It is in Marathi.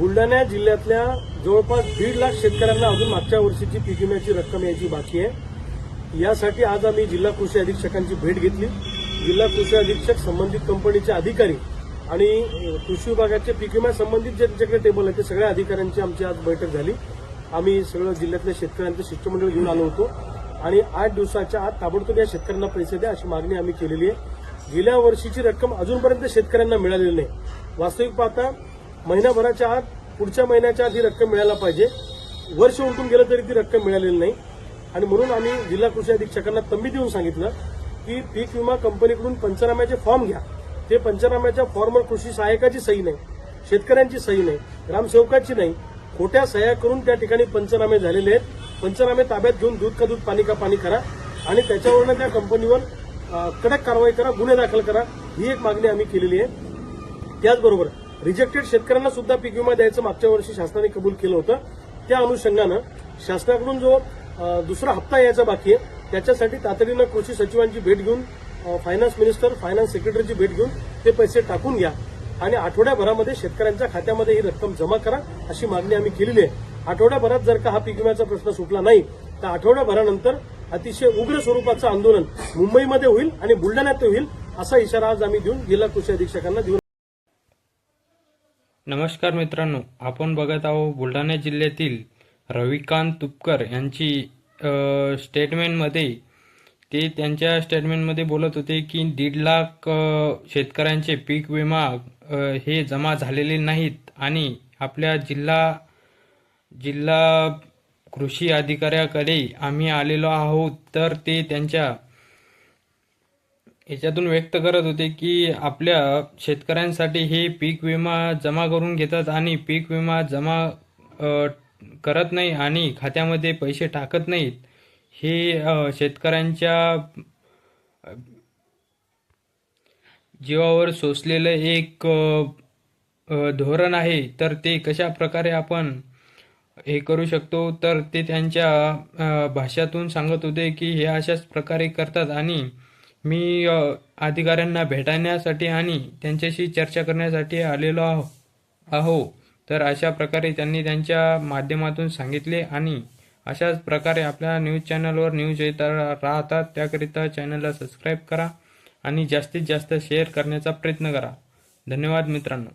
बुलढाणा जिल्ह्यातल्या जवळपास दीड लाख शेतकऱ्यांना अजून मागच्या वर्षीची पीक विम्याची रक्कम यायची बाकी आहे. यासाठी आज आम्ही जिल्हा कृषी अधीक्षकांची भेट घेतली. जिल्हा कृषी अधीक्षक संबंधित कंपनीचे अधिकारी आणि कृषी विभागाचे पीक विम्यासंबंधित जे त्यांच्याकडे टेबल आहे ते सगळ्या अधिकाऱ्यांची आमची आज बैठक झाली. आम्ही सगळं जिल्ह्यातल्या शेतकऱ्यांचं शिष्टमंडळ घेऊन आलो होतो. आणि आठ दिवसाच्या आत ताबडतोब या शेतकऱ्यांना पैसे द्या अशी मागणी आम्ही केलेली आहे. गेल्या वर्षीची रक्कम अजूनपर्यंत शेतकऱ्यांना मिळालेली नाही. वास्तविक पाहता महिनाभराच्या आत पुढच्या महिन्याच्या आत ही रक्कम मिळायला पाहिजे. वर्ष उलटून गेलं तरी ती रक्कम मिळालेली नाही. आणि म्हणून आम्ही जिल्हा कृषी अधीक्षकांना तंबी देऊन सांगितलं की पीक विमा कंपनीकडून पंचनाम्याचे फॉर्म घ्या. ते पंचनाम्याच्या फॉर्मवर कृषी सहाय्यकाची सही नाही शेतकऱ्यांची सही नाही ग्रामसेवकाची नाही. खोट्या सह्या करून त्या ठिकाणी पंचनामे झालेले आहेत. पंचनामे ताब्यात घेऊन दूध का दूध पाणी का पाणी करा. आणि त्याच्यावरनं त्या कंपनीवर कडक कारवाई करा गुन्हे दाखल करा. ही एक मागणी आम्ही केलेली आहे. त्याचबरोबर रिजेक्टेड शेतकऱ्यांना सुद्धा पीक विमा द्यायचं मागच्या वर्षी शासनाने कबूल केलं होतं. त्या अनुषंगानं शासनाकडून जो दुसरा हप्ता यायचा बाकी आहे त्याच्यासाठी तातडीनं कृषी सचिवांची भेट घेऊन फायनान्स मिनिस्टर फायनान्स सेक्रेटरीची भेट घेऊन ते पैसे टाकून घ्या आणि आठवड्याभरामध्ये शेतकऱ्यांच्या खात्यामध्ये ही रक्कम जमा करा अशी मागणी आम्ही केलेली आहे. आठवड्याभरात जर का हा पीक विम्याचा प्रश्न सुटला नाही तर आठवड्याभरानंतर अतिशय उग्र स्वरूपाचं आंदोलन मुंबईमध्ये होईल आणि बुलढाण्यात होईल असा इशारा आज आम्ही देऊन जिल्हा कृषी अधीक्षकांना देऊन नमस्कार मित्रांनो आपण बघत आहोत बुलढाणा जिल्ह्यातील रविकांत तुपकर यांची स्टेटमेंटमध्ये ते त्यांच्या स्टेटमेंटमध्ये बोलत होते की दीड लाख शेतकऱ्यांचे पीक विमा हे जमा झालेले नाहीत आणि आपल्या जिल्हा जिल्हा कृषी अधिकाऱ्याकडे आम्ही आलेलो आहोत. तर ते त्यांच्या याच्यातून व्यक्त करत होते की आपल्या शेतकऱ्यांसाठी हे पीक विमा जमा करून घेतात आणि पीक विमा जमा करत नाही आणि खात्यामध्ये पैसे टाकत नाहीत. हे शेतकऱ्यांच्या जीवावर सोसलेलं एक धोरण आहे. तर ते कशा प्रकारे आपण हे करू शकतो? तर ते त्यांच्या भाषातून सांगत होते की हे अशाच प्रकारे करतात आणि मी अधिकाऱ्यांना भेटण्यासाठी आणि त्यांच्याशी चर्चा करण्यासाठी आलेलो आहो आहो. तर अशा प्रकारे त्यांनी त्यांच्या माध्यमातून सांगितले आणि अशाच प्रकारे आपल्या न्यूज चॅनलवर न्यूज येत राहतात. त्याकरिता चॅनलला सबस्क्राईब करा आणि जास्तीत जास्त शेअर करण्याचा प्रयत्न करा. धन्यवाद मित्रांनो.